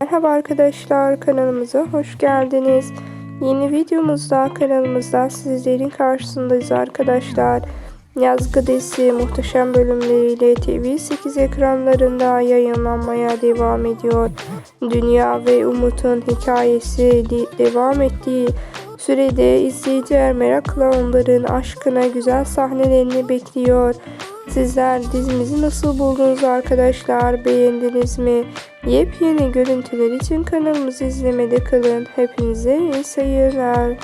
Merhaba arkadaşlar kanalımıza hoş geldiniz. Yeni videomuzda kanalımızda sizlerin karşısındayız arkadaşlar. Yazgı dizisi muhteşem bölümleriyle TV8 ekranlarında yayınlanmaya devam ediyor. Dünya ve Umut'un hikayesi de- devam ettiği sürede izleyiciler merakla onların aşkına güzel sahnelerini bekliyor. Sizler dizimizi nasıl buldunuz arkadaşlar? Beğendiniz mi? Yepyeni görüntüler için kanalımızı izlemede kalın. Hepinize iyi seyirler.